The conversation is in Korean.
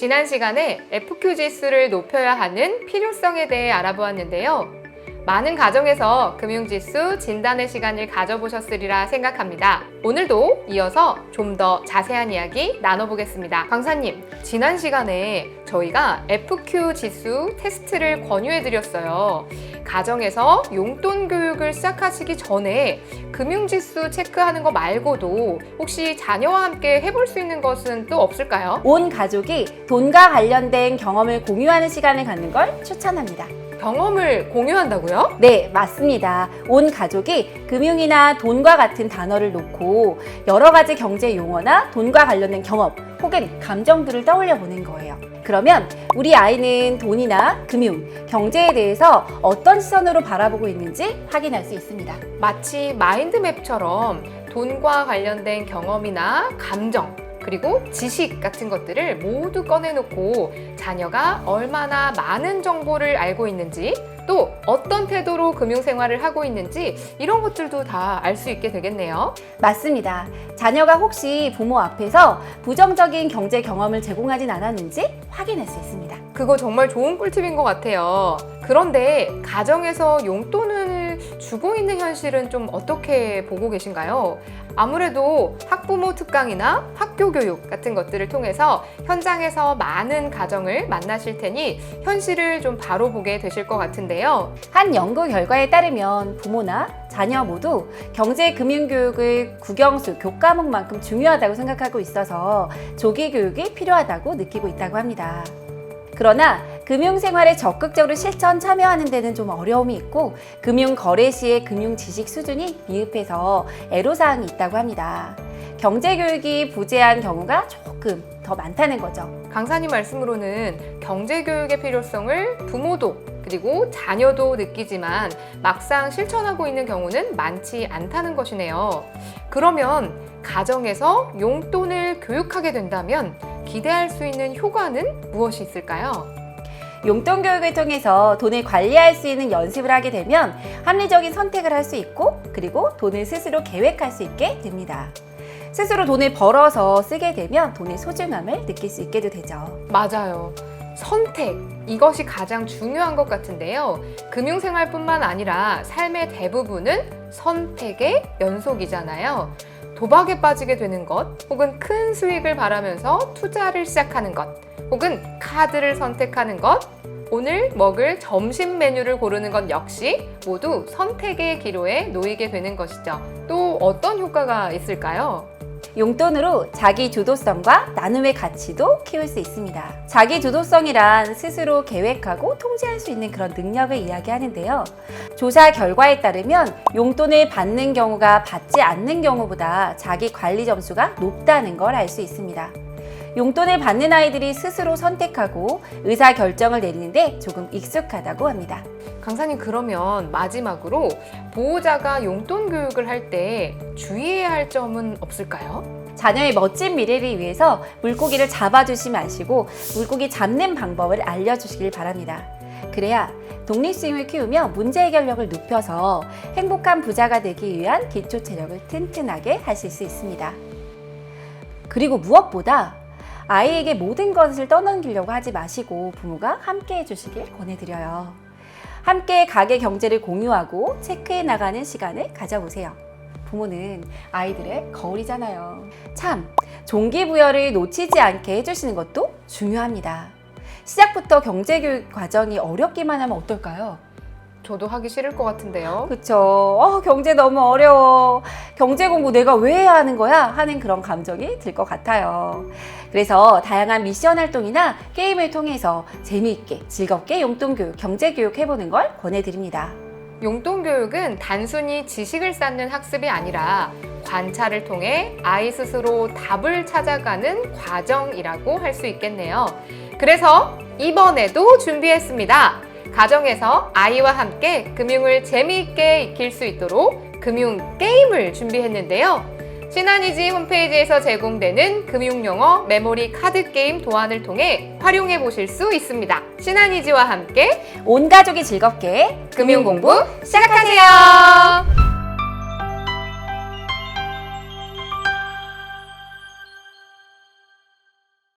지난 시간에 FQ 지수를 높여야 하는 필요성에 대해 알아보았는데요. 많은 가정에서 금융지수 진단의 시간을 가져보셨으리라 생각합니다. 오늘도 이어서 좀 더 자세한 이야기 나눠보겠습니다. 강사님, 지난 시간에 저희가 FQ 지수 테스트를 권유해드렸어요. 가정에서 용돈 교육을 시작하시기 전에 금융지수 체크하는 거 말고도 혹시 자녀와 함께 해볼 수 있는 것은 또 없을까요? 온 가족이 돈과 관련된 경험을 공유하는 시간을 갖는 걸 추천합니다. 경험을 공유한다고요? 네, 맞습니다. 온 가족이 금융이나 돈과 같은 단어를 놓고 여러 가지 경제 용어나 돈과 관련된 경험 혹은 감정들을 떠올려 보는 거예요. 그러면 우리 아이는 돈이나 금융, 경제에 대해서 어떤 시선으로 바라보고 있는지 확인할 수 있습니다. 마치 마인드맵처럼 돈과 관련된 경험이나 감정, 그리고 지식 같은 것들을 모두 꺼내놓고 자녀가 얼마나 많은 정보를 알고 있는지 또 어떤 태도로 금융 생활을 하고 있는지 이런 것들도 다 알 수 있게 되겠네요. 맞습니다. 자녀가 혹시 부모 앞에서 부정적인 경제 경험을 제공하진 않았는지 확인할 수 있습니다. 그거 정말 좋은 꿀팁인 것 같아요. 그런데 가정에서 용돈을 주고 있는 현실은 좀 어떻게 보고 계신가요? 아무래도 학부모 특강이나 학교 교육 같은 것들을 통해서 현장에서 많은 가정을 만나실 테니 현실을 좀 바로 보게 되실 것 같은데요. 한 연구 결과에 따르면 부모나 자녀 모두 경제 금융 교육을 국영수 교과목만큼 중요하다고 생각하고 있어서 조기 교육이 필요하다고 느끼고 있다고 합니다. 그러나 금융 생활에 적극적으로 실천 참여하는 데는 좀 어려움이 있고 금융 거래 시의 금융 지식 수준이 미흡해서 애로사항이 있다고 합니다. 경제 교육이 부재한 경우가 조금 더 많다는 거죠. 강사님 말씀으로는 경제교육의 필요성을 부모도 그리고 자녀도 느끼지만 막상 실천하고 있는 경우는 많지 않다는 것이네요. 그러면 가정에서 용돈을 교육하게 된다면 기대할 수 있는 효과는 무엇이 있을까요? 용돈 교육을 통해서 돈을 관리할 수 있는 연습을 하게 되면 합리적인 선택을 할 수 있고 그리고 돈을 스스로 계획할 수 있게 됩니다. 스스로 돈을 벌어서 쓰게 되면 돈의 소중함을 느낄 수 있게도 되죠. 맞아요. 선택. 이것이 가장 중요한 것 같은데요. 금융생활뿐만 아니라 삶의 대부분은 선택의 연속이잖아요. 도박에 빠지게 되는 것, 혹은 큰 수익을 바라면서 투자를 시작하는 것, 혹은 카드를 선택하는 것, 오늘 먹을 점심 메뉴를 고르는 것 역시 모두 선택의 기로에 놓이게 되는 것이죠. 또 어떤 효과가 있을까요? 용돈으로 자기 주도성과 나눔의 가치도 키울 수 있습니다. 자기 주도성이란 스스로 계획하고 통제할 수 있는 그런 능력을 이야기하는데요. 조사 결과에 따르면 용돈을 받는 경우가 받지 않는 경우보다 자기 관리 점수가 높다는 걸 알 수 있습니다. 용돈을 받는 아이들이 스스로 선택하고 의사 결정을 내리는데 조금 익숙하다고 합니다. 강사님 그러면 마지막으로 보호자가 용돈 교육을 할 때 주의해야 할 점은 없을까요? 자녀의 멋진 미래를 위해서 물고기를 잡아주지 마시고 물고기 잡는 방법을 알려주시길 바랍니다. 그래야 독립심을 키우며 문제 해결력을 높여서 행복한 부자가 되기 위한 기초 체력을 튼튼하게 하실 수 있습니다. 그리고 무엇보다 아이에게 모든 것을 떠넘기려고 하지 마시고 부모가 함께 해주시길 권해드려요. 함께 가계 경제를 공유하고 체크해 나가는 시간을 가져보세요. 부모는 아이들의 거울이잖아요. 참, 종기부여를 놓치지 않게 해주시는 것도 중요합니다. 시작부터 경제교육 과정이 어렵기만 하면 어떨까요? 저도 하기 싫을 것 같은데요. 그쵸. 어, 경제 너무 어려워. 경제 공부 내가 왜 하는 거야? 하는 그런 감정이 들 것 같아요. 그래서 다양한 미션 활동이나 게임을 통해서 재미있게 즐겁게 용돈교육, 경제교육 해보는 걸 권해드립니다. 용돈 교육은 단순히 지식을 쌓는 학습이 아니라 관찰을 통해 아이 스스로 답을 찾아가는 과정이라고 할 수 있겠네요. 그래서 이번에도 준비했습니다. 가정에서 아이와 함께 금융을 재미있게 익힐 수 있도록 금융 게임을 준비했는데요. 신한이지 홈페이지에서 제공되는 금융용어 메모리 카드 게임 도안을 통해 활용해 보실 수 있습니다. 신한이지와 함께 온 가족이 즐겁게 금융 공부 시작하세요.